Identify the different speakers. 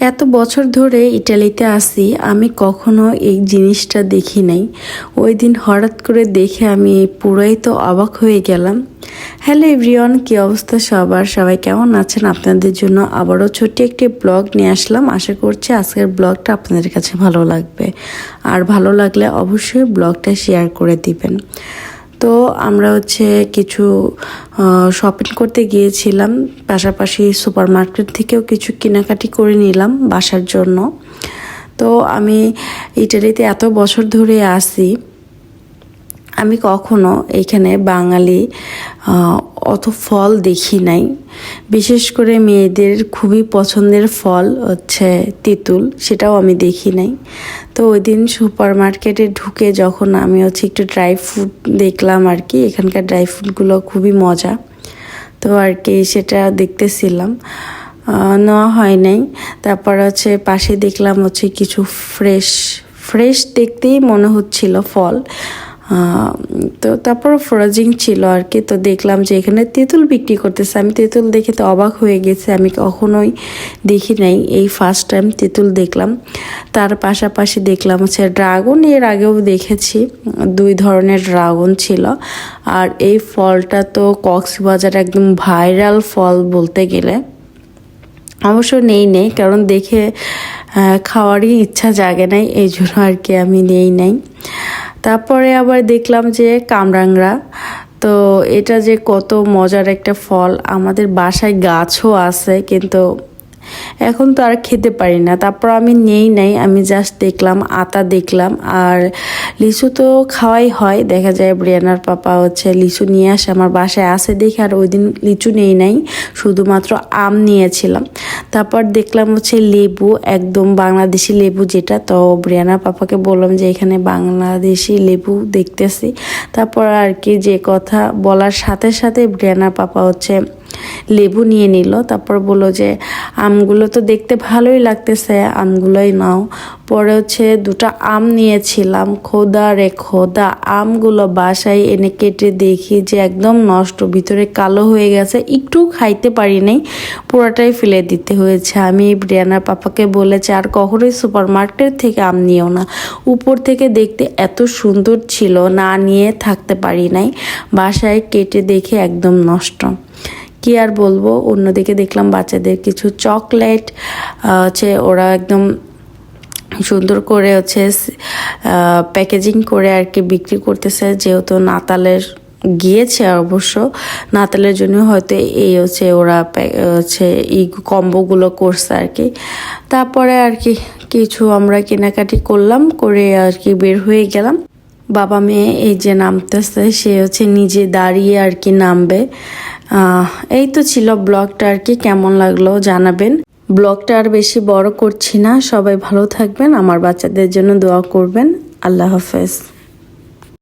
Speaker 1: এত বছর ধরে ইটালিতে আসি আমি কখনো এই জিনিসটা দেখি নাই। ওই দিন হঠাৎ করে দেখে আমি পুরাই তো অবাক হয়ে গেলাম। হ্যালো এভরিওয়ান, কি অবস্থা সবার? সবাই কেমন আছেন? আপনাদের জন্য আবারও ছোট্ট একটি ব্লগ নিয়ে আসলাম। আশা করছি আজকের ব্লগটা আপনাদের কাছে ভালো লাগবে। আর ভালো লাগলে অবশ্যই ব্লগটা শেয়ার করে দিবেন। তো আমরা হচ্ছে কিছু শপিং করতে গিয়েছিলাম। পাশাপাশি সুপার মার্কেট থেকেও কিছু কেনাকাটি করে নিলাম বাসার জন্য। তো আমি ইটালিতে এত বছর ধরে আসি আমি কখনো এখানে বাঙালি অত ফল দেখি নাই। বিশেষ করে মেয়েদের খুবই পছন্দের ফল হচ্ছে তেঁতুল, সেটাও আমি দেখি নাই। তো ওই দিন সুপার মার্কেটে ঢুকে যখন আমি হচ্ছে একটু ড্রাই ফ্রুট দেখলাম আর কি, এখানকার ড্রাই ফ্রুটগুলো খুবই মজা। তো আর কি সেটা দেখতেছিলাম। নেওয়া হয় নাই। তারপর হচ্ছে পাশে দেখলাম হচ্ছে কিছু ফ্রেশ ফ্রেশ দেখতেই মনে হচ্ছিল ফল। তো তারপর ফ্রোজিং ছিল আর কি, তো দেখলাম যে এখানে তেঁতুল বিক্রি করতেছে। আমি তেঁতুল দেখে তো অবাক হয়ে গেছে, আমি কখনোই দেখি নাই, এই ফার্স্ট টাইম তেঁতুল দেখলাম। তার পাশাপাশি দেখলাম হচ্ছে ড্রাগন এর আগেও দেখেছি, দুই ধরনের ড্রাগন ছিল। আর এই ফলটা তো কক্সবাজার একদম ভাইরাল ফল বলতে গেলে। অবশ্য নেই নেই, কারণ দেখে খাওয়ারই ইচ্ছা জাগে নাই, এই জন্য আর কি আমি নেই নাই। তারপরে আবার দেখলাম যে কামরাংরা তো এটা যে কত মজার একটা ফল। আমাদের বাসায় গাছও আছে, কিন্তু এখন তো আর খেতে পারি না। তারপর আমি নেই নাই, আমি জাস্ট দেখলাম, আতা দেখলাম, আর লিচু তো খাওয়াই হয়। দেখা যায় ব্রিয়ানার পাপা হচ্ছে লিচু নিয়ে আসে, আমার বাসায় আসে দেখে আর ওই দিন লিচু নেই নাই, শুধুমাত্র আম নিয়েছিলাম। তারপর দেখলাম হচ্ছে লেবু, একদম বাংলাদেশি লেবু যেটা, তো ব্রিয়ানার পাপাকে বললাম যে এখানে বাংলাদেশি লেবু দেখতেছি। তারপর আর কি যে কথা বলার সাথে সাথে ব্রিয়ানার পাপা হচ্ছে লেবু নিয়ে নিল, তারপর বলল যে, আমগুলো তো দেখতে ভালোই লাগতেছে, আমগুলোই নাও। পরে হচ্ছে দুটো আম নিয়েছিলাম, খোদা রে খোদা, আমগুলো বাসায় এনে কেটে দেখি যে একদম নষ্ট, ভিতরে কালো হয়ে গেছে, একটু খাইতে পারি নাই, পুরোটাই ফেলে দিতে হয়েছে। আমি ব্রিয়ানার পাপাকে বলেছি, আর কখনোই সুপার মার্কেট থেকে আম নিও না, উপর থেকে দেখতে এত সুন্দর ছিল, না নিয়ে থাকতে পারি নাই। বাসায় কেটে দেখে একদম নষ্ট। কি আর বলব? অন্যদিকে দেখলাম বাচ্চাদের কিছু চকলেট হচ্ছে ওরা একদম সুন্দর করে হচ্ছে প্যাকেজিং করে আর কি বিক্রি করতেছে। যেহেতু নাতালের গিয়েছে অবশ্য, নাতালের জন্য হয়তো এই হচ্ছে ওরা হচ্ছে এই কম্বোগুলো করছে আর কি। তারপরে আর কি কিছু আমরা কেনাকাটি করলাম, করে আর কি বের হয়ে গেলাম। বাবা মেয়ে এই যে নামতেছে, সে হচ্ছে নিজে দাঁড়িয়ে আর কি নামবে। এই তো ছিল ব্লগটা আর কি। কেমন লাগল জানাবেন। ব্লগটা আর বেশি বড় করছি না। সবাই ভালো থাকবেন। আমার বাচ্চাদের জন্য দোয়া করবেন। আল্লাহ হাফেজ।